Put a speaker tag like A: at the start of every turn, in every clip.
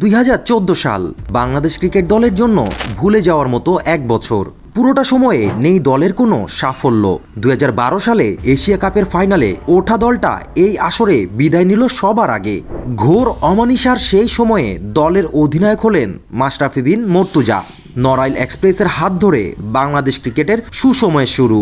A: দুই হাজার চৌদ্দ সাল বাংলাদেশ ক্রিকেট দলের জন্য ভুলে যাওয়ার মতো এক বছর। পুরোটা সময়ে নেই দলের কোনো সাফল্য। দুই হাজার বারো সালে এশিয়া কাপের ফাইনালে ওঠা দলটা এই আসরে বিদায় নিল সবার আগে। ঘোর অমানিসার সেই সময়ে দলের অধিনায়ক হলেন মাশরাফি বিন মর্তুজা। নড়াইল এক্সপ্রেসের হাত ধরে বাংলাদেশ ক্রিকেটের সুসময়ের শুরু।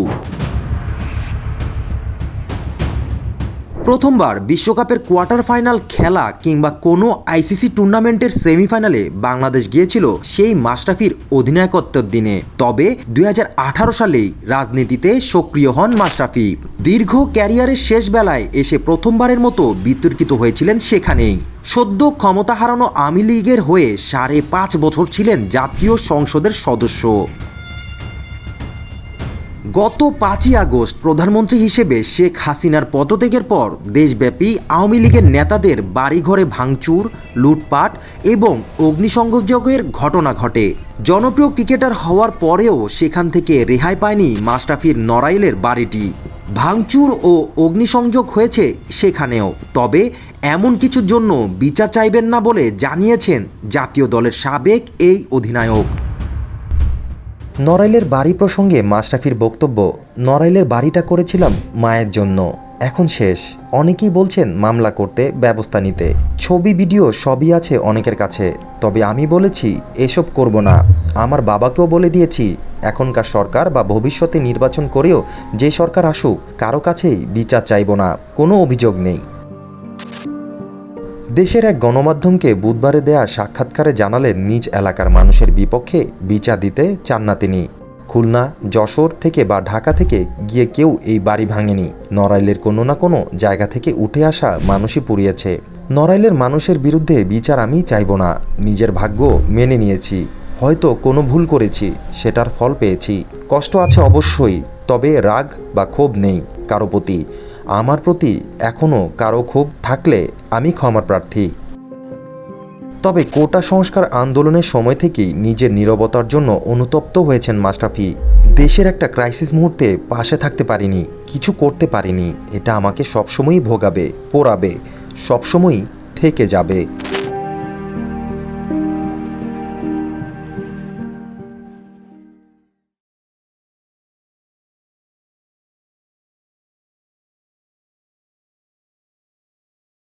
A: প্রথমবার বিশ্বকাপের কোয়ার্টার ফাইনাল খেলা কিংবা কোনো আইসিসি টুর্নামেন্টের সেমিফাইনালে বাংলাদেশ গিয়েছিল সেই মাশরাফির অধিনায়কত্বের দিনে। তবে দু হাজার আঠারো সালেই রাজনীতিতে সক্রিয় হন মাশরাফি। দীর্ঘ ক্যারিয়ারের শেষ বেলায় এসে প্রথমবারের মতো বিতর্কিত হয়েছিলেন সেখানেই। সদ্য ক্ষমতা হারানো আওয়ামী লীগের হয়ে সাড়ে পাঁচ বছর ছিলেন জাতীয় সংসদের সদস্য। গত পাঁচই আগস্ট প্রধানমন্ত্রী হিসেবে শেখ হাসিনার পদত্যাগের পর দেশব্যাপী আওয়ামী লীগের নেতাদের বাড়িঘরে ভাঙচুর, লুটপাট এবং অগ্নিসংযোগের ঘটনা ঘটে। জনপ্রিয় ক্রিকেটার হওয়ার পরেও সেখান থেকে রেহাই পায়নি মাশরাফির নড়াইলের বাড়িটি। ভাঙচুর ও অগ্নিসংযোগ হয়েছে সেখানেও, তবে এমন কিছুর জন্য বিচার চাইবেন না বলে জানিয়েছেন জাতীয় দলের সাবেক এই অধিনায়ক। নড়াইলের বাড়ি প্রসঙ্গে মাশরাফির বক্তব্য, নড়াইলের বাড়িটা করেছিলাম মায়ের জন্য। এখন শেষ। অনেকেই বলছেন মামলা করতে ব্যবস্থা নিতে। ছবি, ভিডিও সবই আছে অনেকের কাছে। তবে আমি বলেছি, এসব করব না। আমার বাবাকেও বলে দিয়েছি, এখনকার সরকার বা ভবিষ্যতে নির্বাচন করেও যে সরকার আসুক, কারও কাছেই বিচার চাইব না। কোনো অভিযোগ নেই। দেশের এক গণমাধ্যমকে বুধবারে দেয়া সাক্ষাৎকারে জানালেন নিজ এলাকার মানুষের বিপক্ষে বিচার দিতে চান না তিনি। খুলনা, যশোর থেকে বা ঢাকা থেকে গিয়ে কেউ এই বাড়ি ভাঙেনি। নড়াইলের কোনো না কোনো জায়গা থেকে উঠে আসা মানুষই পুড়িয়েছে। নড়াইলের মানুষের বিরুদ্ধে বিচার আমি চাইব না। নিজের ভাগ্য মেনে নিয়েছি। হয়তো কোনো ভুল করেছি, সেটার ফল পেয়েছি। কষ্ট আছে অবশ্যই, তবে রাগ বা ক্ষোভ নেই কারও প্রতি। আমার প্রতি এখনও কারও ক্ষোভ থাকলে আমি ক্ষমার প্রার্থী। তবে কোটা সংস্কার আন্দোলনের সময় থেকেই নিজের নিরবতার জন্য অনুতপ্ত হয়েছেন মাস্টাফি দেশের একটা ক্রাইসিস মুহূর্তে পাশে থাকতে পারিনি, কিছু করতে পারিনি, এটা আমাকে সবসময়ই ভোগাবে, পোড়াবে, সবসময়ই থেকে যাবে।